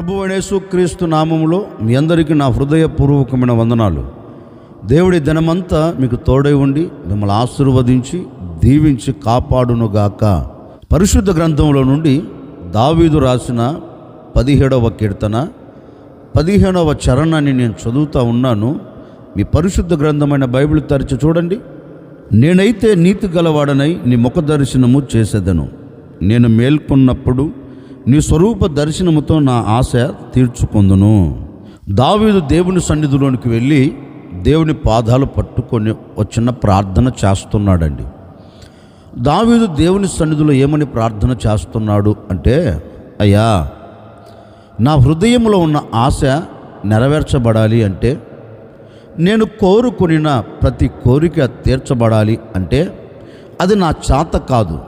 ప్రభు క్రీస్తు నామములో మీ అందరికీ నా హృదయపూర్వకమైన వందనాలు. దేవుడి దినమంతా మీకు తోడై ఉండి మిమ్మల్ని ఆశీర్వదించి దీవించి కాపాడునుగాక. పరిశుద్ధ గ్రంథంలో నుండి దావీదు రాసిన పదిహేడవ కీర్తన పదిహేడవ చరణాన్ని నేను చదువుతూ ఉన్నాను. మీ పరిశుద్ధ గ్రంథమైన బైబిల్ తరిచి చూడండి. నేనైతే నీతి గలవాడనై నీ ముఖ దర్శనము చేసేదను. నేను మేల్కొన్నప్పుడు నీ స్వరూప దర్శనముతో నా ఆశ తీర్చుకొందును. దావీదు దేవుని సన్నిధిలోనికి వెళ్ళి దేవుని పాదాలు పట్టుకొని వచ్చిన ప్రార్థన చేస్తున్నాడండి. దావీదు దేవుని సన్నిధిలో ఏమని ప్రార్థన చేస్తున్నాడు అంటే అయ్యా నా హృదయంలో ఉన్న ఆశ నెరవేర్చబడాలి అంటే నేను కోరుకునిన ప్రతి కోరిక తీర్చబడాలి అంటే అది నా చేత కాదు.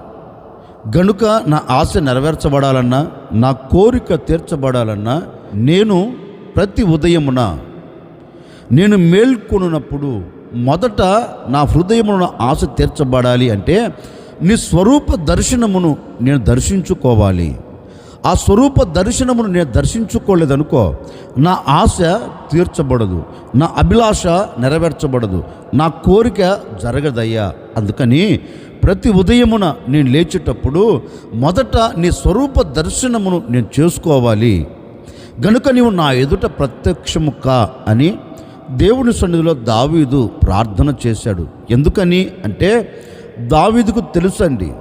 గనుక నా ఆశ నెరవేర్చబడాలన్నా నా కోరిక తీర్చబడాలన్నా నేను ప్రతి ఉదయమున నేను మేల్కొనున్నప్పుడు మొదట నా హృదయమున ఆశ తీర్చబడాలి అంటే నీ స్వరూప దర్శనమును నేను దర్శించుకోవాలి. ఆ స్వరూప దర్శనమును నేను దర్శించుకోలేదనుకో నా ఆశ తీర్చబడదు నా అభిలాష నెరవేర్చబడదు నా కోరిక జరగదయ్యా. అందుకని ప్రతి ఉదయమున నేను లేచేటప్పుడు మొదట నీ స్వరూప దర్శనమును నేను చేసుకోవాలి. గనుక నీవు నా ఎదుట ప్రత్యక్షము కా అని దేవుని సన్నిధిలో దావీదు ప్రార్థన చేశాడు. ఎందుకని అంటే దావీదుకు తెలుసండి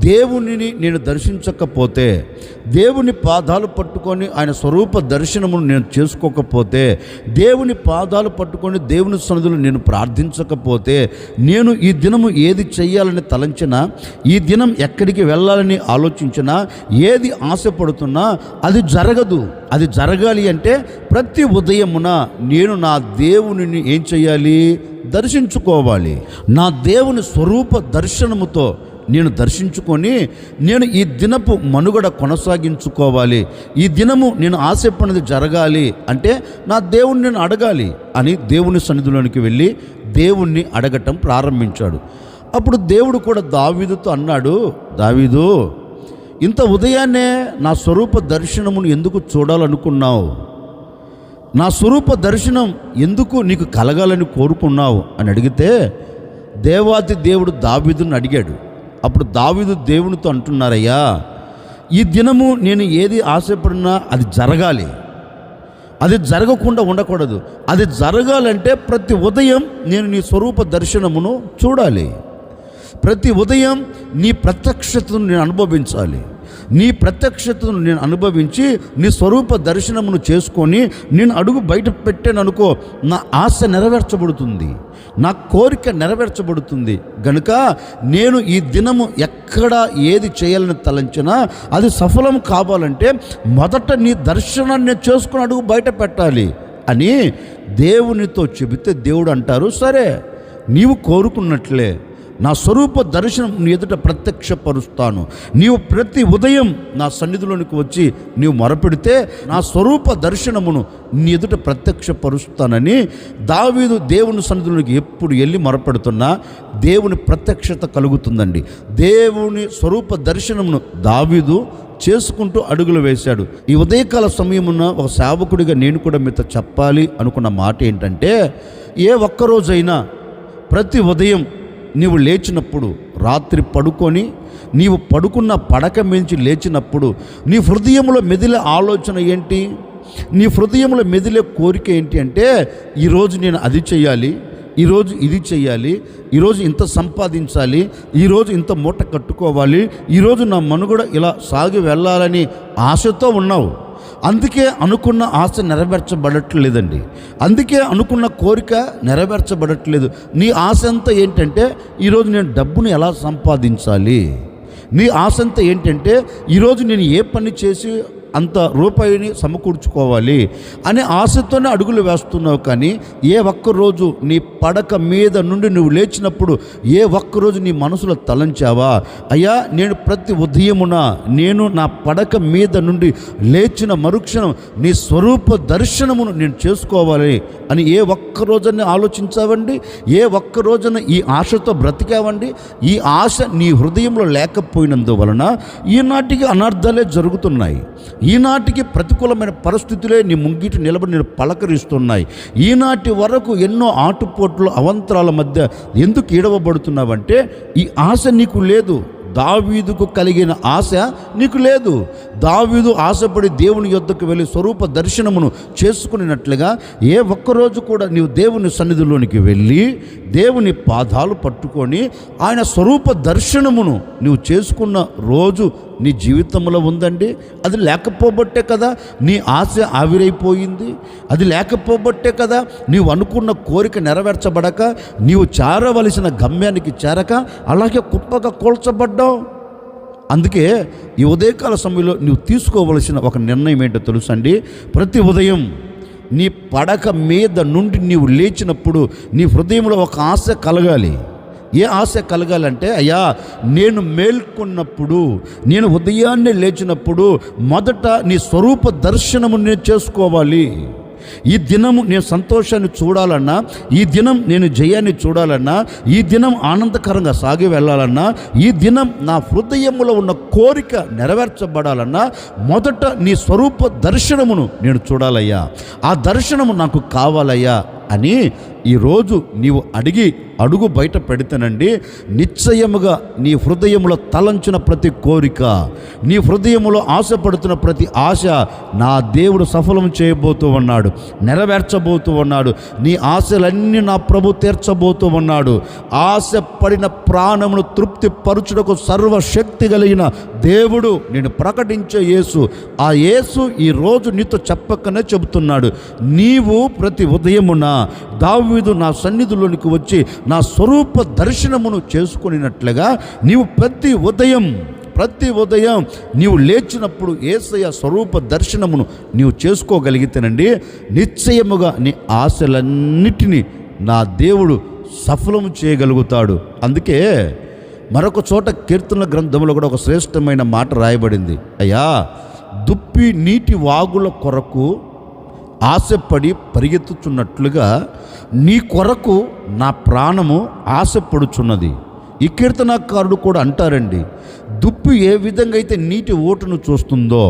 దేవునిని నేను దర్శించకపోతే దేవుని పాదాలు పట్టుకొని ఆయన స్వరూప దర్శనమును నేను చేసుకోకపోతే దేవుని పాదాలు పట్టుకొని దేవుని సన్నిధులు నేను ప్రార్థించకపోతే నేను ఈ దినము ఏది చేయాలని తలంచినా ఈ దినం ఎక్కడికి వెళ్ళాలని ఆలోచించినా ఏది ఆశపడుతున్నా అది జరగదు. అది జరగాలి అంటే ప్రతి ఉదయమున నేను నా దేవునిని ఏం చేయాలి దర్శించుకోవాలి. నా దేవుని స్వరూప దర్శనముతో నేను దర్శించుకొని నేను ఈ దినపు మనుగడ కొనసాగించుకోవాలి. ఈ దినము నేను ఆశపడినది జరగాలి అంటే నా దేవుణ్ణి నేను అడగాలి అని దేవుని సన్నిధిలోనికి వెళ్ళి దేవుణ్ణి అడగటం ప్రారంభించాడు. అప్పుడు దేవుడు కూడా దావీదుతో అన్నాడు దావీదు ఇంత ఉదయాన్నే నా స్వరూప దర్శనమును ఎందుకు చూడాలనుకున్నావు? నా స్వరూప దర్శనం ఎందుకు నీకు కలగాలని కోరుకున్నావు? అని అడిగితే దేవాది దేవుడు దావీదుని అడిగాడు అప్పుడు దావీదు దేవునితో అంటున్నారయ్యా ఈ దినము నేను ఏది ఆశపడినా అది జరగాలి. అది జరగకుండా ఉండకూడదు. అది జరగాలంటే ప్రతి ఉదయం నేను నీ స్వరూప దర్శనమును చూడాలి. ప్రతి ఉదయం నీ ప్రత్యక్షతను నేను అనుభవించాలి. నీ ప్రత్యక్షతను నేను అనుభవించి నీ స్వరూప దర్శనమును చేసుకొని నేను అడుగు బయట పెట్టాననుకో నా ఆశ నెరవేర్చబడుతుంది. నా కోరిక నెరవేర్చబడుతుంది. గనుక నేను ఈ దినము ఎక్కడ ఏది చేయాలని తలంచినా అది సఫలం కావాలంటే మొదట నీ దర్శనాన్ని చేసుకుని అడుగు బయట పెట్టాలి అని దేవునితో చెబితే దేవుడు అంటారు సరే నీవు కోరుకున్నట్లే. నా స్వరూప దర్శనం నీ ఎదుట ప్రత్యక్షపరుస్తాను. నీవు ప్రతి ఉదయం నా సన్నిధిలోనికి వచ్చి నీవు మొరపెడితే నా స్వరూప దర్శనమును నీ ఎదుట ప్రత్యక్షపరుస్తానని దావీదు దేవుని సన్నిధిలోనికి ఎప్పుడు వెళ్ళి మొరపెడుతున్నా దేవుని ప్రత్యక్షత కలుగుతుందండి. దేవుని స్వరూప దర్శనమును దావీదు చేసుకుంటూ అడుగులు వేశాడు. ఈ ఉదయకాల సమయమున ఒక సేవకుడిగా నేను కూడా మీతో చెప్పాలి అనుకున్న మాట ఏంటంటే ఏ ఒక్కరోజైనా ప్రతి ఉదయం నీవు లేచినప్పుడు రాత్రి పడుకొని నీవు పడుకున్న పడక మించి లేచినప్పుడు నీ హృదయంలో మెదిలే ఆలోచన ఏంటి? నీ హృదయంలో మెదిలే కోరిక ఏంటి అంటే ఈరోజు నేను అది చేయాలి ఈరోజు ఇది చేయాలి ఈరోజు ఇంత సంపాదించాలి ఈరోజు ఇంత మూట కట్టుకోవాలి ఈరోజు నా మనుగడ ఇలా సాగి వెళ్ళాలని ఆశతో ఉన్నావు. అందుకే అనుకున్న ఆశ నెరవేర్చబడట్లేదండి. అందుకే అనుకున్న కోరిక నెరవేర్చబడట్లేదు. నీ ఆశ అంతా ఏంటంటే ఈరోజు నేను డబ్బును ఎలా సంపాదించాలి? నీ ఆశ అంతా ఏంటంటే ఈరోజు నేను ఏ పని చేసి అంత రూపాయిని సమకూర్చుకోవాలి అనే ఆశతోనే అడుగులు వేస్తున్నావు కానీ ఏ ఒక్కరోజు నీ పడక మీద నుండి నువ్వు లేచినప్పుడు ఏ ఒక్కరోజు నీ మనసులో తలంచావా? అయ్యా నేను ప్రతి ఉదయమున నేను నా పడక మీద నుండి లేచిన మరుక్షణం నీ స్వరూప దర్శనమును నేను చేసుకోవాలి అని ఏ ఒక్క ఆలోచించావండి? ఏ ఒక్క రోజున ఈ ఆశతో బ్రతికావండి? ఈ ఆశ నీ హృదయంలో లేకపోయినందువలన ఈనాటికి అనర్థాలే జరుగుతున్నాయి. ఈనాటికి ప్రతికూలమైన పరిస్థితులే నీ ముంగిటి నిలబడి నేను పలకరిస్తున్నాయి. ఈనాటి వరకు ఎన్నో ఆటుపోట్లు అవంతరాల మధ్య ఎందుకు ఈడవబడుతున్నావంటే ఈ ఆశ నీకు లేదు. దావీదుకు కలిగిన ఆశ నీకు లేదు. దావీదు ఆశపడి దేవుని యొద్దకు వెళ్ళి స్వరూప దర్శనమును చేసుకున్నట్లుగా ఏ ఒక్కరోజు కూడా నీవు దేవుని సన్నిధిలోనికి వెళ్ళి దేవుని పాదాలు పట్టుకొని ఆయన స్వరూప దర్శనమును నీవు చేసుకున్న రోజు నీ జీవితంలో ఉందండి. అది లేకపోబట్టే కదా నీ ఆశ ఆవిరైపోయింది. అది లేకపోబట్టే కదా నీవు అనుకున్న కోరిక నెరవేర్చబడక నీవు చేరవలసిన గమ్యానికి చేరక అలాగే కుప్పగా కూల్చబడ్డావు. అందుకే ఈ ఉదయకాల సమయంలో నువ్వు తీసుకోవలసిన ఒక నిర్ణయం ఏంటో తెలుసండి? ప్రతి ఉదయం నీ పడక మీద నుండి నీవు లేచినప్పుడు నీ హృదయంలో ఒక ఆశ కలగాలి. ఏ ఆశ కలగాలంటే అయ్యా నేను మేల్కొన్నప్పుడు నేను ఉదయాన్నే లేచినప్పుడు మొదట నీ స్వరూప దర్శనము నేను చేసుకోవాలి. ఈ దినము నేను సంతోషాన్ని చూడాలన్నా ఈ దినం నేను జయాన్ని చూడాలన్నా ఈ దినం ఆనందకరంగా సాగి వెళ్ళాలన్నా ఈ దినం నా హృదయంలో ఉన్న కోరిక నెరవేర్చబడాలన్నా మొదట నీ స్వరూప దర్శనమును నేను చూడాలయ్యా. ఆ దర్శనము నాకు కావాలయ్యా. అని ఈరోజు నీవు అడిగి అడుగు బయట పెడితేనండి నిశ్చయముగా నీ హృదయములో తలంచిన ప్రతి కోరిక నీ హృదయములో ఆశపడుతున్న ప్రతి ఆశ నా దేవుడు సఫలం చేయబోతూ ఉన్నాడు నెరవేర్చబోతూ ఉన్నాడు నీ ఆశలన్నీ నా ప్రభు తీర్చబోతూ ఉన్నాడు. ఆశ పడిన ప్రాణమును తృప్తి పరుచుటకు సర్వశక్తి కలిగిన దేవుడు నేను ప్రకటించే యేసు. ఆ యేసు ఈరోజు నీతో చెప్పకనే చెబుతున్నాడు నీవు ప్రతి ఉదయమున దావీదు నా సన్నిధిలోనికి వచ్చి నా స్వరూప దర్శనమును చేసుకునినట్లుగా నీవు ప్రతి ఉదయం ప్రతి ఉదయం నీవు లేచినప్పుడు ఏసయ స్వరూప దర్శనమును నీవు చేసుకోగలిగితేనండి నిశ్చయముగా నీ ఆశలన్నిటినీ నా దేవుడు సఫలము చేయగలుగుతాడు. అందుకే మరొక చోట కీర్తన గ్రంథంలో కూడా ఒక శ్రేష్టమైన మాట రాయబడింది. అయ్యా దుప్పి నీటి వాగుల కొరకు ఆశపడి పరిగెత్తుచున్నట్లుగా నీ కొరకు నా ప్రాణము ఆశపడుచున్నది. ఈ కీర్తనకారుడు కూడా అంటారండి దుప్పి ఏ విధంగా అయితే నీటి ఓటును చూస్తుందో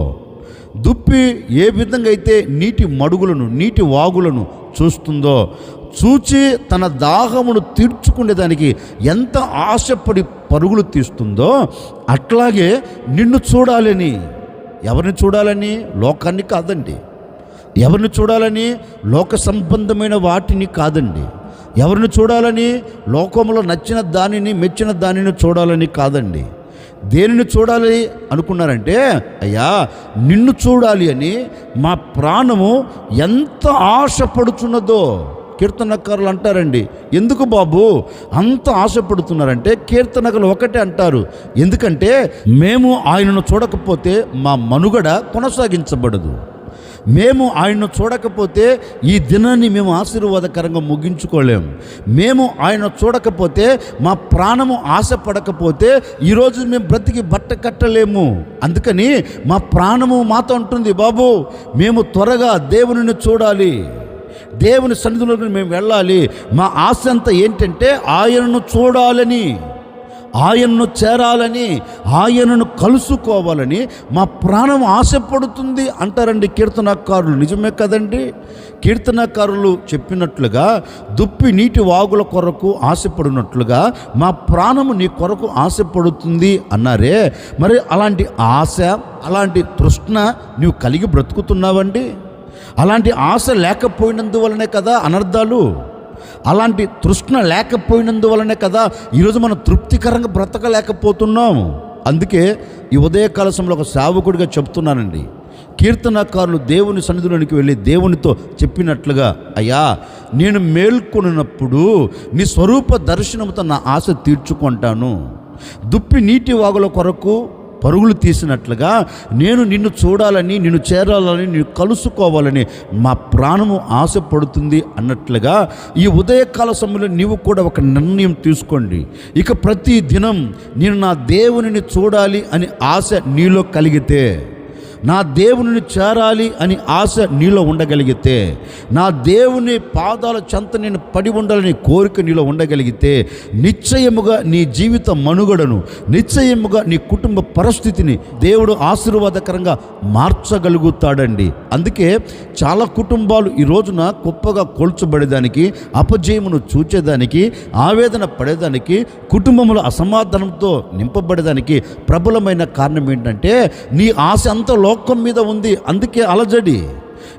దుప్పి ఏ విధంగా అయితే నీటి మడుగులను నీటి వాగులను చూస్తుందో చూచి తన దాహమును తీర్చుకునేదానికి ఎంత ఆశపడి పరుగులు తీస్తుందో అట్లాగే నిన్ను చూడాలని. ఎవరిని చూడాలని? లోకాన్ని కాదండి. ఎవరిని చూడాలని లోక సంబంధమైన వాటిని కాదండి. ఎవరిని చూడాలని లోకంలో నచ్చిన దానిని మెచ్చిన దానిని చూడాలని కాదండి. దేనిని చూడాలి అనుకున్నారంటే అయ్యా నిన్ను చూడాలి అని మా ప్రాణము ఎంత ఆశపడుచున్నదో కీర్తనకారులు అంటారండి. ఎందుకు బాబు? అంత ఆశపడుతున్నారంటే కీర్తనకులు ఒకటే అంటారు. ఎందుకంటే మేము ఆయనను చూడకపోతే మా మనుగడ కొనసాగించబడదు. మేము ఆయన్ను చూడకపోతే ఈ దినాన్ని మేము ఆశీర్వాదకరంగా ముగించుకోలేము. మేము ఆయన చూడకపోతే మా ప్రాణము ఆశపడకపోతే ఈరోజు మేము బ్రతికి బట్ట కట్టలేము. అందుకని మా ప్రాణము మాతో ఉంటుంది బాబు. మేము త్వరగా దేవుని చూడాలి. దేవుని సన్నిధిలోకి మేము వెళ్ళాలి. మా ఆశ అంతా ఏంటంటే ఆయనను చూడాలని. ఆయన్ను చేరాలని ఆయనను కలుసుకోవాలని మా ప్రాణం ఆశపడుతుంది అంటారండి కీర్తనకారులు. నిజమే కదండి? కీర్తనకారులు చెప్పినట్లుగా దుప్పి నీటి వాగుల కొరకు ఆశపడినట్లుగా మా ప్రాణము నీ కొరకు ఆశపడుతుంది అన్నారే. మరి అలాంటి ఆశ అలాంటి తృష్ణ నువ్వు కలిగి బ్రతుకుతున్నావండి? అలాంటి ఆశ లేకపోయినందువలనే కదా అనర్థాలు? అలాంటి తృష్ణ లేకపోయినందువలనే కదా ఈరోజు మనం తృప్తికరంగా బ్రతకలేకపోతున్నాం. అందుకే ఈ ఉదయకాల సమయంలో ఒక సేవకుడిగా చెప్తున్నానండి. కీర్తనకారులు దేవుని సన్నిధిలోనికి వెళ్ళి దేవునితో చెప్పినట్లుగా అయ్యా నేను మేల్కొనినప్పుడు నీ స్వరూప దర్శనంతో నా ఆశ తీర్చుకుంటాను. దుప్పి నీటి వాగుల కొరకు పరుగులు తీసినట్లుగా నేను నిన్ను చూడాలని నిన్ను చేరాలని నిన్ను కలుసుకోవాలని మా ప్రాణము ఆశపడుతుంది అన్నట్లుగా ఈ ఉదయకాల సమయంలో నీవు కూడా ఒక నిర్ణయం తీసుకోండి. ఇక ప్రతి దినం నేను నా దేవునిని చూడాలి అని ఆశ నీలో కలిగితే. నా దేవుని చేరాలి అని ఆశ నీలో ఉండగలిగితే నా దేవుని పాదాల చెంత నేను పడి ఉండాలని కోరిక నీలో ఉండగలిగితే నిశ్చయముగా నీ జీవిత మనుగడను నిశ్చయముగా నీ కుటుంబ పరిస్థితిని దేవుడు ఆశీర్వాదకరంగా మార్చగలుగుతాడండి. అందుకే చాలా కుటుంబాలు ఈ రోజున గొప్పగా కోల్చబడేదానికి అపజయమును చూచేదానికి ఆవేదన పడేదానికి కుటుంబంలో అసమాధానంతో నింపబడేదానికి ప్రబలమైన కారణం ఏంటంటే నీ ఆశ అంతా లోకం మీద ఉంది అందుకే అలజడి.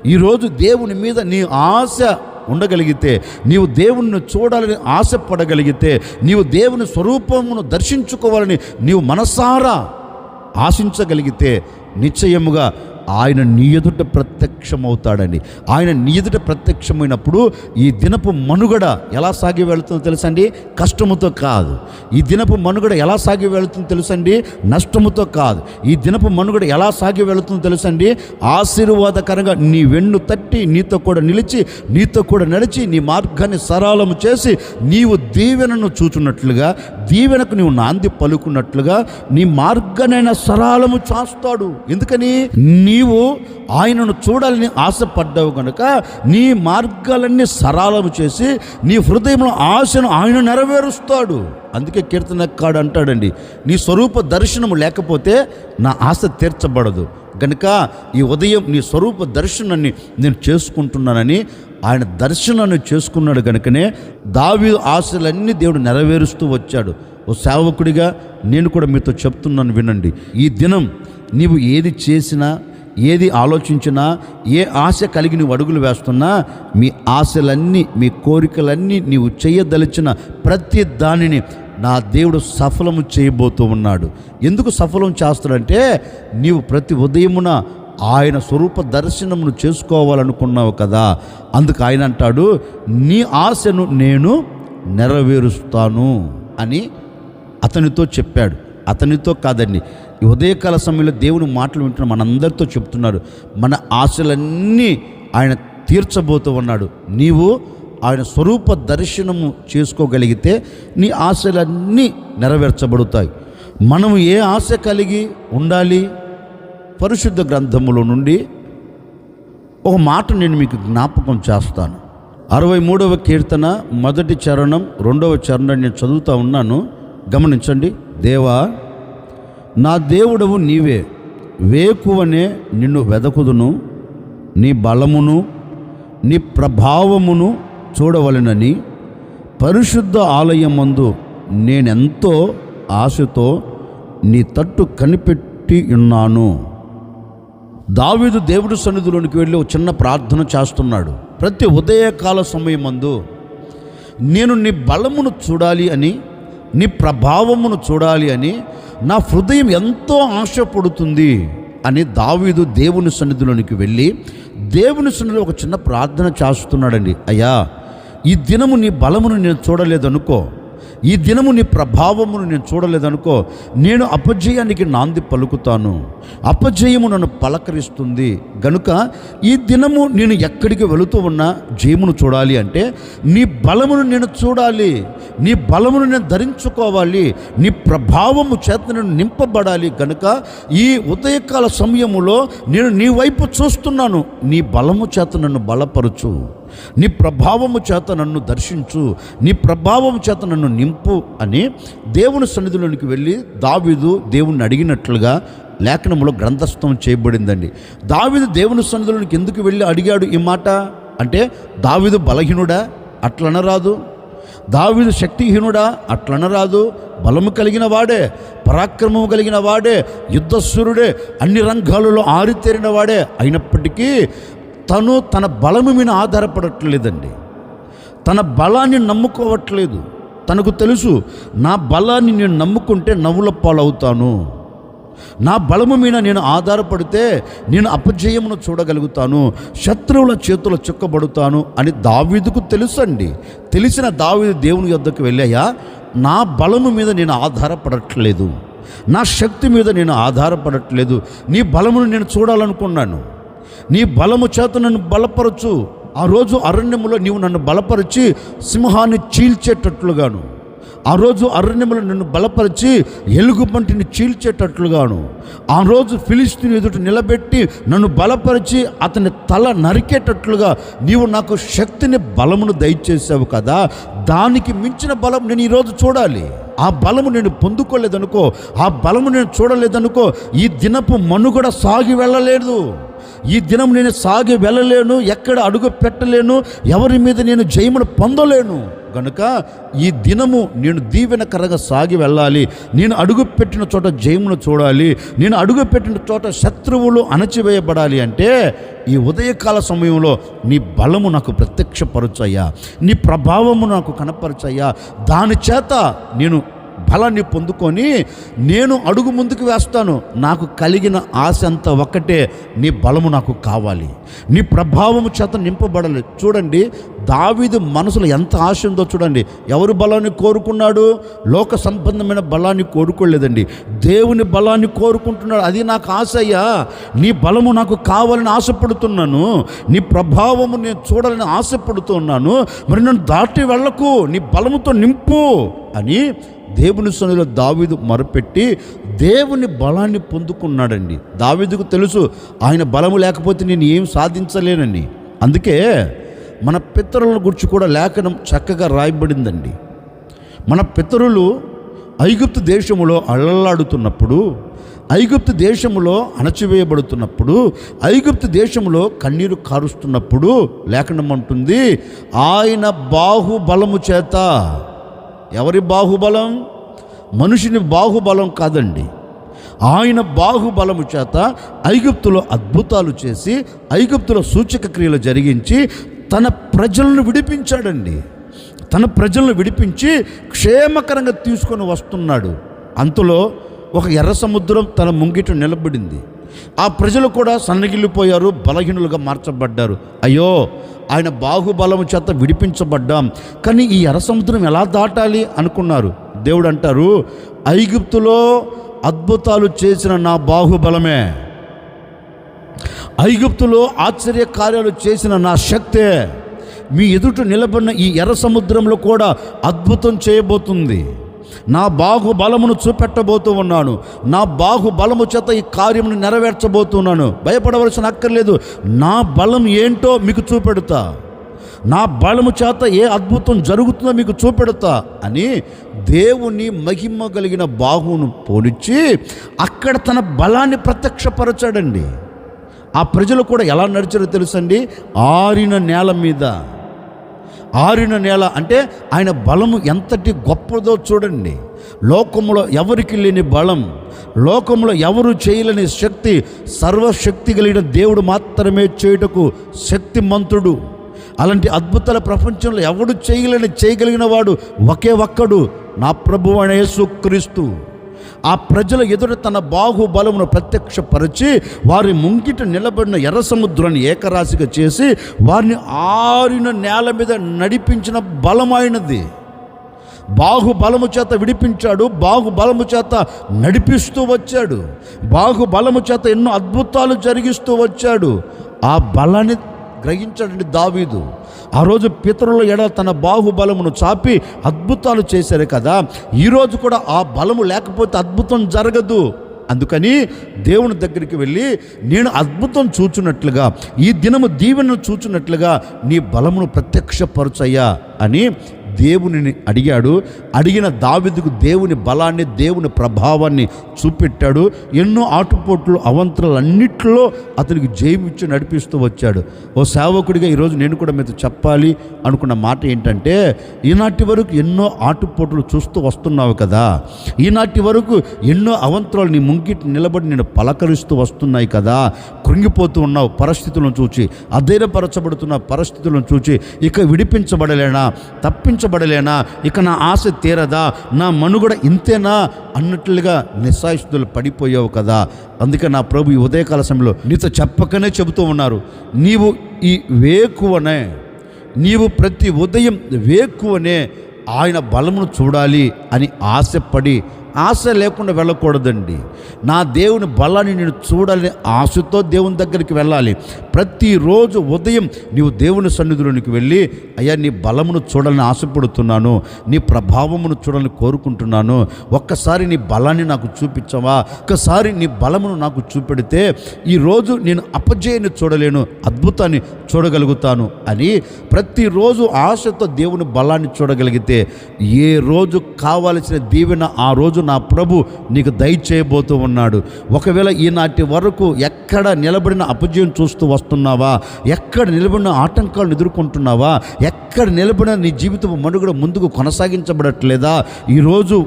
ఈరోజు దేవుని మీద నీ ఆశ ఉండగలిగితే నీవు దేవుణ్ణి చూడాలని ఆశపడగలిగితే నీవు దేవుని స్వరూపమును దర్శించుకోవాలని నీవు మనసారా ఆశించగలిగితే నిశ్చయముగా ఆయన నీ ఎదుట ప్రత్యక్షమవుతాడండి. ఆయన నీ ఎదుట ప్రత్యక్షమైనప్పుడు ఈ దినపు మనుగడ ఎలా సాగి వెళుతుందో తెలుసండి? కష్టముతో కాదు. ఈ దినపు మనుగడ ఎలా సాగి వెళుతుందో తెలుసండి? నష్టముతో కాదు. ఈ దినపు మనుగడ ఎలా సాగి వెళుతుందో తెలుసండి? ఆశీర్వాదకరంగా నీ వెన్ను తట్టి నీతో కూడా నిలిచి నీతో కూడా నడిచి నీ మార్గాన్ని సరళము చేసి నీవు దీవెనను చూచున్నట్లుగా దీవెనకు నీవు నాంది పలుకున్నట్లుగా నీ మార్గానైనా సరళము చేస్తాడు. ఎందుకని? నీ నీవు ఆయనను చూడాలని ఆశపడ్డావు కనుక నీ మార్గాలన్నీ సరళము చేసి నీ హృదయంలో ఆశను ఆయన నెరవేరుస్తాడు. అందుకే కీర్తనక్కాడు అంటాడండి నీ స్వరూప దర్శనము లేకపోతే నా ఆశ తీర్చబడదు. కనుక ఈ ఉదయం నీ స్వరూప దర్శనాన్ని నేను చేసుకుంటున్నానని ఆయన దర్శనాన్ని చేసుకున్నాడు కనుకనే దావి ఆశలన్నీ దేవుడు నెరవేరుస్తూ వచ్చాడు. ఓ సేవకుడిగా నేను కూడా మీతో చెప్తున్నాను వినండి ఈ దినం నీవు ఏది చేసినా ఏది ఆలోచించినా ఏ ఆశ కలిగి నువ్వు అడుగులు వేస్తున్నా మీ ఆశలన్నీ మీ కోరికలన్నీ నీవు చేయదలిచిన ప్రతి దానిని నా దేవుడు సఫలము చేయబోతూ ఉన్నాడు. ఎందుకు సఫలం చేస్తాడంటే నీవు ప్రతి ఉదయమున ఆయన స్వరూప దర్శనమును చేసుకోవాలనుకున్నావు కదా. అందుకు ఆయన అంటాడు నీ ఆశను నేను నెరవేరుస్తాను అని అతనితో చెప్పాడు. అతనితో కాదండి ఉదయకాల సమయంలో దేవుని మాటలు వింటున్న మనందరితో చెప్తున్నారు మన ఆశలన్నీ ఆయన తీర్చబోతూ ఉన్నాడు. నీవు ఆయన స్వరూప దర్శనము చేసుకోగలిగితే నీ ఆశలన్నీ నెరవేర్చబడతాయి. మనము ఏ ఆశ కలిగి ఉండాలి? పరిశుద్ధ గ్రంథములో నుండి ఒక మాట నేను మీకు జ్ఞాపకం చేస్తాను. అరవై మూడవ కీర్తన మొదటి చరణం రెండవ చరణం నేను చదువుతూ ఉన్నాను. గమనించండి. దేవా నా దేవుడవు నీవే. వేకువనే నిన్ను వెదకుదును. నీ బలమును నీ ప్రభావమును చూడవలెనని పరిశుద్ధ ఆలయమందు నేనెంతో ఆశతో నీ తట్టు కనిపెట్టి ఉన్నాను. దావీదు దేవుడి సన్నిధిలోనికి వెళ్ళి ఒక చిన్న ప్రార్థన చేస్తున్నాడు. ప్రతి ఉదయకాల సమయమందు నేను నీ బలమును చూడాలి అని నీ ప్రభావమును చూడాలి అని నా హృదయం ఎంతో ఆశపడుతుంది అని దావీదు దేవుని సన్నిధిలోనికి వెళ్ళి దేవుని సన్నిధిలో ఒక చిన్న ప్రార్థన చేస్తున్నాడండి. అయ్యా ఈ దినము నీ బలమును నేను చూడలేదనుకో ఈ దినము నీ ప్రభావమును నేను చూడలేదనుకో నేను అపజయానికి నాంది పలుకుతాను. అపజయము నన్ను పలకరిస్తుంది. గనుక ఈ దినము నేను ఎక్కడికి వెళుతూ ఉన్నా జయమును చూడాలి అంటే నీ బలమును నేను చూడాలి. నీ బలమును నేను ధరించుకోవాలి. నీ ప్రభావము చేత నేను నింపబడాలి. గనుక ఈ ఉదయకాల సమయములో నేను నీ వైపు చూస్తున్నాను. నీ బలము చేత నన్ను బలపరచు. నీ ప్రభావము చేత నన్ను దర్శించు నీ ప్రభావము చేత నన్ను నింపు అని దేవుని సన్నిధిలోనికి వెళ్ళి దావీదు దేవుణ్ణి అడిగినట్లుగా లేఖనములో గ్రంథస్థం చేయబడిందండి. దావిదు దేవుని సన్నిధిలోనికి ఎందుకు వెళ్ళి అడిగాడు ఈ మాట? అంటే దావిదు బలహీనుడా? అట్లనరాదు. దావిదు శక్తిహీనుడా? అట్లనరాదు. బలము కలిగిన వాడే పరాక్రమము కలిగిన వాడే యుద్ధస్వరుడే అన్ని రంగాలలో ఆరితేరిన వాడే అయినప్పటికీ తను తన బలము మీద ఆధారపడట్లేదండి. తన బలాన్ని నమ్ముకోవట్లేదు. తనకు తెలుసు నా బలాన్ని నేను నమ్ముకుంటే నవ్వుల పాలవుతాను. నా బలము మీద నేను ఆధారపడితే నేను అపజయమును చూడగలుగుతాను. శత్రువుల చేతుల చుక్కబడుతాను అని దావీదుకు తెలుసండి. తెలిసిన దావీదు దేవుని యొద్దకు వెళ్ళాయా? నా బలము మీద నేను ఆధారపడట్లేదు. నా శక్తి మీద నేను ఆధారపడట్లేదు. నీ బలమును నేను చూడాలనుకున్నాను. నీ బలము చేత నన్ను బలపరచు. ఆ రోజు అరణ్యములో నీవు నన్ను బలపరిచి సింహాన్ని చీల్చేటట్లుగాను. ఆ రోజు అరణ్యములు నిన్ను బలపరిచి ఎలుగుబంటిని చీల్చేటట్లుగాను. ఆ రోజు ఫిలిస్తీన్ ఎదుట నిలబెట్టి నన్ను బలపరిచి అతని తల నరికేటట్లుగా నీవు నాకు శక్తిని బలమును దయచేసావు కదా. దానికి మించిన బలం నేను ఈరోజు చూడాలి. ఆ బలము నేను పొందుకోలేదనుకో ఆ బలము నేను చూడలేదనుకో ఈ దినపు మనుగడ సాగి వెళ్ళలేదు. ఈ దినం నేను సాగి వెళ్ళలేను ఎక్కడ అడుగు పెట్టలేను ఎవరి మీద నేను జయమును పొందలేను. కనుక ఈ దినము నేను దీవెనకరగా సాగి వెళ్ళాలి. నేను అడుగు పెట్టిన చోట జయమును చూడాలి. నేను అడుగు పెట్టిన చోట శత్రువులు అణచివేయబడాలి అంటే ఈ ఉదయకాల సమయంలో నీ బలము నాకు ప్రత్యక్షపరచయ్యా. నీ ప్రభావము నాకు కనపరచయ్యా. దాని చేత నేను బలాన్ని పొందుకొని నేను అడుగు ముందుకు వేస్తాను. నాకు కలిగిన ఆశ అంతా ఒక్కటే నీ బలము నాకు కావాలి. నీ ప్రభావము చేత నింపబడాలి. చూడండి దావీదు మనసులో ఎంత ఆశ ఉందో చూడండి. ఎవరు బలాన్ని కోరుకున్నాడు? లోక సంబంధమైన బలాన్ని కోరుకోలేదండి. దేవుని బలాన్ని కోరుకుంటున్నాడు. అది నాకు ఆశ అయ్యా. నీ బలము నాకు కావాలని ఆశపడుతున్నాను. నీ ప్రభావము నేను చూడాలని ఆశపడుతున్నాను. మరి నన్ను దాటి వెళ్ళకు. నీ బలముతో నింపు అని దేవుని సన్నిధిలో దావీదు మొరపెట్టి దేవుని బలాన్ని పొందుకున్నాడండి. దావీదుకు తెలుసు ఆయన బలము లేకపోతే నేను ఏం సాధించలేనని. అందుకే మన పితరుల గురించి కూడా లేఖనం చక్కగా రాయబడిందండి. మన పితరులు ఐగుప్తు దేశములో అల్లలాడుతున్నప్పుడు ఐగుప్తు దేశములో అణచివేయబడుతున్నప్పుడు ఐగుప్తు దేశములో కన్నీరు కారుస్తున్నప్పుడు లేఖనం అంటుంది ఆయన బాహుబలము చేత ఎవరి బాహుబలం? మనుషుని బాహుబలం కాదండి. ఆయన బాహుబలము చేత ఐగుప్తులో అద్భుతాలు చేసి ఐగుప్తులో సూచక క్రియలు జరిగించి తన ప్రజలను విడిపించాడండి. తన ప్రజలను విడిపించి క్షేమకరంగా తీసుకొని వస్తున్నాడు. అంతలో ఒక ఎర్ర సముద్రం తన ముంగిట నిలబడింది. ఆ ప్రజలు కూడా సన్నగిల్లిపోయారు బలహీనులుగా మార్చబడ్డారు. అయ్యో ఆయన బాహుబలము చేత విడిపించబడ్డాం. కానీ ఈ ఎర్ర సముద్రం ఎలా దాటాలి అనుకున్నారు? దేవుడు అంటారు ఐగుప్తులో అద్భుతాలు చేసిన నా బాహుబలమే. ఐగుప్తులో ఆశ్చర్య కార్యాలు చేసిన నా శక్తే. మీ ఎదుట నిలబడిన ఈ ఎర్ర సముద్రంలో కూడా అద్భుతం చేయబోతుంది. నా బాహుబలమును చూపెట్టబోతూ ఉన్నాను. నా బాహుబలము చేత ఈ కార్యమును నెరవేర్చబోతున్నాను. భయపడవలసిన అక్కర్లేదు. నా బలం ఏంటో మీకు చూపెడతా. నా బలము చేత ఏ అద్భుతం జరుగుతుందో మీకు చూపెడతా అని దేవుని మహిమ కలిగిన బాహువును పోనిచ్చి అక్కడ తన బలాన్ని ప్రత్యక్షపరచాడండి. ఆ ప్రజలు కూడా ఎలా నడిచారో తెలుసండి? ఆరిన నేల మీద. ఆరిన నేల అంటే ఆయన బలము ఎంతటి గొప్పదో చూడండి. లోకములో ఎవరికి లేని బలం లోకంలో ఎవరు చేయలేని శక్తి సర్వశక్తి కలిగిన దేవుడు మాత్రమే చేయుటకు శక్తిమంతుడు. అలాంటి అద్భుతాల ప్రపంచంలో ఎవడు చేయలేని చేయగలిగిన వాడు ఒకే ఒక్కడు నా ప్రభు అనే యేసుక్రీస్తు. ఆ ప్రజల ఎదుట తన బాహుబలమును ప్రత్యక్షపరిచి వారి ముంగిట నిలబడిన ఎర్ర సముద్రాన్ని ఏకరాశిగా చేసి వారిని ఆరిన నేల మీద నడిపించిన బలమైనది. బాహుబలము చేత విడిపించాడు బాహుబలము చేత నడిపిస్తూ వచ్చాడు బాహుబలము చేత ఎన్నో అద్భుతాలు జరిగిస్తూ వచ్చాడు. ఆ బలాన్ని గ్రహించాడండి దావీదు. ఆ రోజు పితరుల ఎడ తన బాహుబలమును చాపి అద్భుతాలు చేశారు కదా. ఈరోజు కూడా ఆ బలము లేకపోతే అద్భుతం జరగదు. అందుకని దేవుని దగ్గరికి వెళ్ళి నేను అద్భుతం చూచున్నట్లుగా ఈ దినము దీవెనను చూచున్నట్లుగా నీ బలమును ప్రత్యక్షపరచయ్యా అని దేవునిని అడిగాడు. అడిగిన దావిదుకు దేవుని బలాన్ని దేవుని ప్రభావాన్ని చూపెట్టాడు. ఎన్నో ఆటుపోట్లు అవంతరాలు అతనికి జయమిచ్చి నడిపిస్తూ వచ్చాడు. ఓ సేవకుడిగా ఈరోజు నేను కూడా మీతో చెప్పాలి అనుకున్న మాట ఏంటంటే ఈనాటి వరకు ఎన్నో ఆటుపోట్లు చూస్తూ వస్తున్నావు కదా. ఈనాటి వరకు ఎన్నో అవంతరాలు నీ ముంగిటి నిలబడి నేను పలకరిస్తూ వస్తున్నాయి కదా. కృంగిపోతూ ఉన్నావు పరిస్థితులను చూచి అధైర్యపరచబడుతున్న పరిస్థితులను చూచి ఇక విడిపించబడలేనా? తప్పించబడలేనా ఇక నా ఆశ తీరదా? నా మనుగడ ఇంతేనా? అన్నట్లుగా నిస్సాయిస్తులు పడిపోయావు కదా. అందుకే నా ప్రభు ఈ ఉదయకాల సమయంలో నీతో చెప్పకనే చెబుతూ ఉన్నారు. నీవు ఈ వేకువనే. నీవు ప్రతి ఉదయం వేకువనే. ఆయన బలమును చూడాలి అని ఆశపడి ఆశ లేకుండా వెళ్ళకూడదండి. నా దేవుని బలాన్ని నేను చూడాలని ఆశతో దేవుని దగ్గరికి వెళ్ళాలి. ప్రతిరోజు ఉదయం నీవు దేవుని సన్నిధిలోనికి వెళ్ళి అయ్యా నీ బలమును చూడాలని ఆశపడుతున్నాను నీ ప్రభావమును చూడాలని కోరుకుంటున్నాను. ఒక్కసారి నీ బలాన్ని నాకు చూపించవా? ఒక్కసారి నీ బలమును నాకు చూపెడితే ఈరోజు నేను అపజయాన్ని చూడలేను అద్భుతాన్ని చూడగలుగుతాను అని ప్రతిరోజు ఆశతో దేవుని బలాన్ని చూడగలిగితే ఏ రోజు కావలసిన దీవెన ఆ రోజు నా ప్రభు నీకు దయచేయబోతూ ఉన్నాడు. ఒకవేళ ఈనాటి వరకు ఎక్కడ నిలబడిన అపజయం చూస్తూ వస్తున్నావా ఎక్కడ నిలబడిన ఆటంకాలను ఎదుర్కొంటున్నావా? ఎక్కడ నిలబడిన నీ జీవితం మనుగడ ముందుకు కొనసాగించబడట్లేదా? ఈరోజు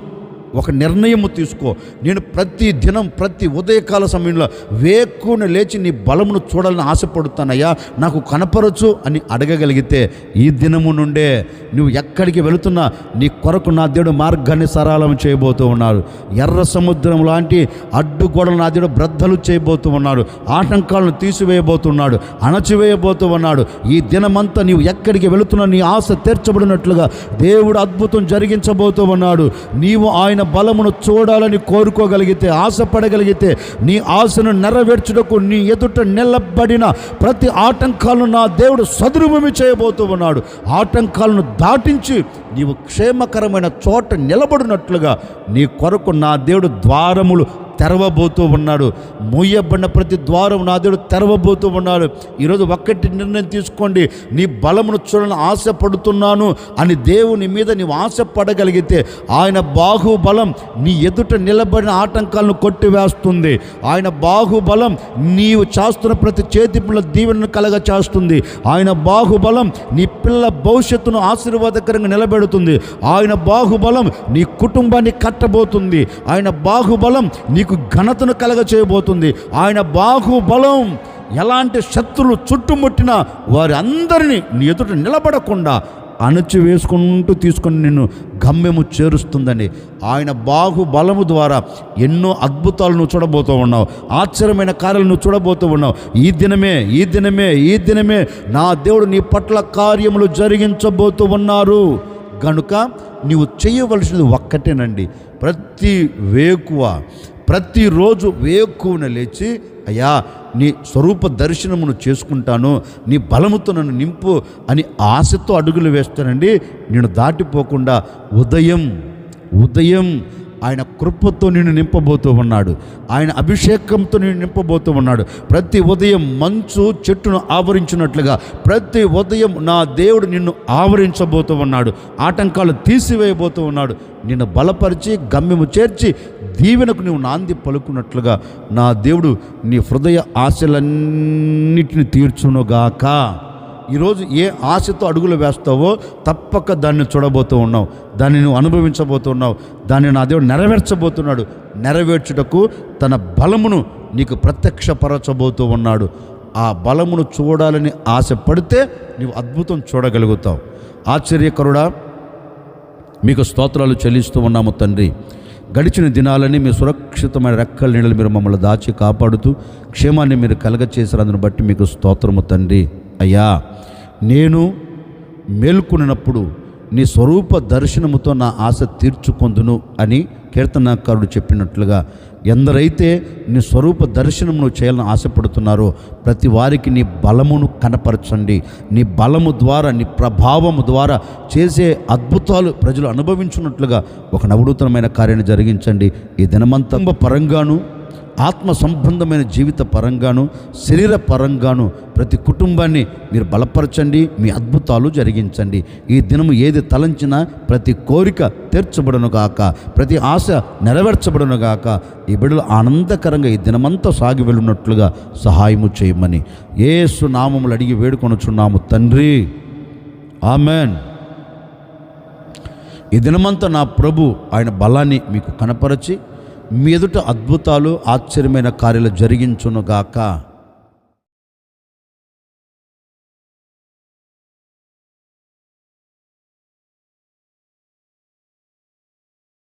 ఒక నిర్ణయము తీసుకో. నేను ప్రతి దినం ప్రతి ఉదయకాల సమయంలో వేక్కుని లేచి నీ బలమును చూడాలని ఆశపడుతానయ్యా. నాకు కనపరచు అని అడగగలిగితే ఈ దినము నుండే నువ్వు ఎక్కడికి వెళుతున్నా నీ కొరకు నా దేవుడు మార్గాన్ని సరళం చేయబోతూ ఉన్నారు ఎర్ర సముద్రం లాంటి అడ్డుగోడలు నా దేవుడు బ్రద్దలు చేయబోతూ ఉన్నాడు. ఆటంకాలను తీసివేయబోతున్నాడు అణచివేయబోతూ ఉన్నాడు. ఈ దినమంతా నీవు ఎక్కడికి వెళుతున్నా నీ ఆశ తీర్చబడినట్లుగా దేవుడు అద్భుతం జరిగించబోతూ ఉన్నాడు. నీవు ఆయన బలమును చూడాలని కోరుకోగలిగితే ఆశపడగలిగితే నీ ఆశను నెరవేర్చుటకు నీ ఎదుట నిలబడిన ప్రతి ఆటంకాలను నా దేవుడు సదురుభూమి చేయబోతూ ఉన్నాడు. ఆటంకాలను దాటించి నీవు క్షేమకరమైన చోట నిలబడినట్లుగా నీ కొరకు నా దేవుడు ద్వారములు తెరవబోతూ ఉన్నాడు. మూయబడిన ప్రతి ద్వారం నా దేవుడు తెరవబోతూ ఉన్నాడు. ఈరోజు ఒక్కటి నిర్ణయం తీసుకోండి. నీ బలమును చూడాలని ఆశపడుతున్నాను అని దేవుని మీద నీవు ఆశపడగలిగితే ఆయన బాహుబలం నీ ఎదుట నిలబడిన ఆటంకాలను కొట్టివేస్తుంది. ఆయన బాహుబలం నీవు చేస్తున్న ప్రతి చేతి పిల్ల దీవెనను కలగ చేస్తుంది ఆయన బాహుబలం నీ పిల్ల భవిష్యత్తును ఆశీర్వాదకరంగా నిలబెడుతుంది. ఆయన బాహుబలం నీ కుటుంబాన్ని కట్టబోతుంది. ఆయన బాహుబలం నీకు ఘనతను కలగ చేయబోతుంది ఆయన బాహుబలం ఎలాంటి శత్రులు చుట్టుముట్టినా వారి అందరినీ నీ ఎదుట నిలబడకుండా అణచి వేసుకుంటూ తీసుకొని నిన్ను గమ్యము చేరుస్తుందని ఆయన బాహుబలము ద్వారా ఎన్నో అద్భుతాలు నువ్వు చూడబోతూ ఉన్నావు. ఆశ్చర్యమైన కార్యాలు నువ్వు చూడబోతూ ఉన్నావు. ఈ దినమే ఈ దినమే ఈ దినమే నా దేవుడు నీ పట్ల కార్యములు జరిగించబోతూ ఉన్నారు. గనుక నీవు చేయవలసినది ఒక్కటేనండి. ప్రతి వేకువ ప్రతిరోజు వేకువన లేచి అయ్యా నీ స్వరూప దర్శనమును చేసుకుంటాను నీ బలముతో నన్ను నింపు అని ఆశతో అడుగులు వేస్తానండి. నేను దాటిపోకుండా ఉదయం ఉదయం ఆయన కృపతో నిన్ను నింపబోతూ ఉన్నాడు. ఆయన అభిషేకంతో నిన్ను నింపబోతూ ఉన్నాడు. ప్రతి ఉదయం మంచు చెట్టును ఆవరించినట్లుగా ప్రతి ఉదయం నా దేవుడు నిన్ను ఆవరించబోతూ ఉన్నాడు. ఆటంకాలు తీసివేయబోతూ ఉన్నాడు. నిన్ను బలపరిచి గమ్యము చేర్చి దీవెనకు నువ్వు నాంది పలుకున్నట్లుగా నా దేవుడు నీ హృదయ ఆశలన్నిటిని తీర్చునుగాక. ఈరోజు ఏ ఆశతో అడుగులు వేస్తావో తప్పక దాన్ని చూడబోతూ ఉన్నావు. దాన్ని నువ్వు అనుభవించబోతున్నావు దాన్ని నా దేవుడు నెరవేర్చబోతున్నాడు. నెరవేర్చుటకు తన బలమును నీకు ప్రత్యక్షపరచబోతూ ఉన్నాడు. ఆ బలమును చూడాలని ఆశపడితే నీవు అద్భుతం చూడగలుగుతావు. ఆశ్చర్యకరుడా మీకు స్తోత్రాలు చెల్లిస్తూ ఉన్నాము తండ్రి. గడిచిన దినాలని మీ సురక్షితమైన రెక్కల నీళ్ళు మీరు మమ్మల్ని దాచి కాపాడుతూ క్షేమాన్ని మీరు కలగచేసారు అందుని బట్టి మీకు స్తోత్రము తండ్రి. అయ్యా నేను మేల్కొనినప్పుడు నీ స్వరూప దర్శనముతో నా ఆశ తీర్చుకొందును అని కీర్తనాకారుడు చెప్పినట్లుగా ఎందరైతే నీ స్వరూప దర్శనమును చేయాలని ఆశపడుతున్నారో ప్రతి వారికి నీ బలమును కనపరచండి. నీ బలము ద్వారా నీ ప్రభావము ద్వారా చేసే అద్భుతాలు ప్రజలు అనుభవించున్నట్లుగా ఒక నవనూతనమైన కార్యాన్ని జరిగించండి. ఈ దినమంతంబ పరంగాను ఆత్మ సంబంధమైన జీవిత పరంగాను శరీర పరంగాను ప్రతి కుటుంబాన్ని మీరు బలపరచండి మీ అద్భుతాలు జరిగించండి. ఈ దినము ఏది తలంచినా ప్రతి కోరిక తీర్చబడును గాక ప్రతి ఆశ నెరవేర్చబడును గాక ఈ బిడ్డలు ఆనందకరంగా ఈ దినమంతా సాగి వెళ్ళినట్లుగా సహాయము చేయమని ఏసు నామములు అడిగి వేడుకొనుచున్నాము తండ్రి. ఆమెన్. ఈ దినమంతా నా ప్రభు ఆయన బలాన్ని మీకు కనపరచి మీ ఎదుట అద్భుతాలు ఆశ్చర్యమైన కార్యాలు జరిగించునుగాక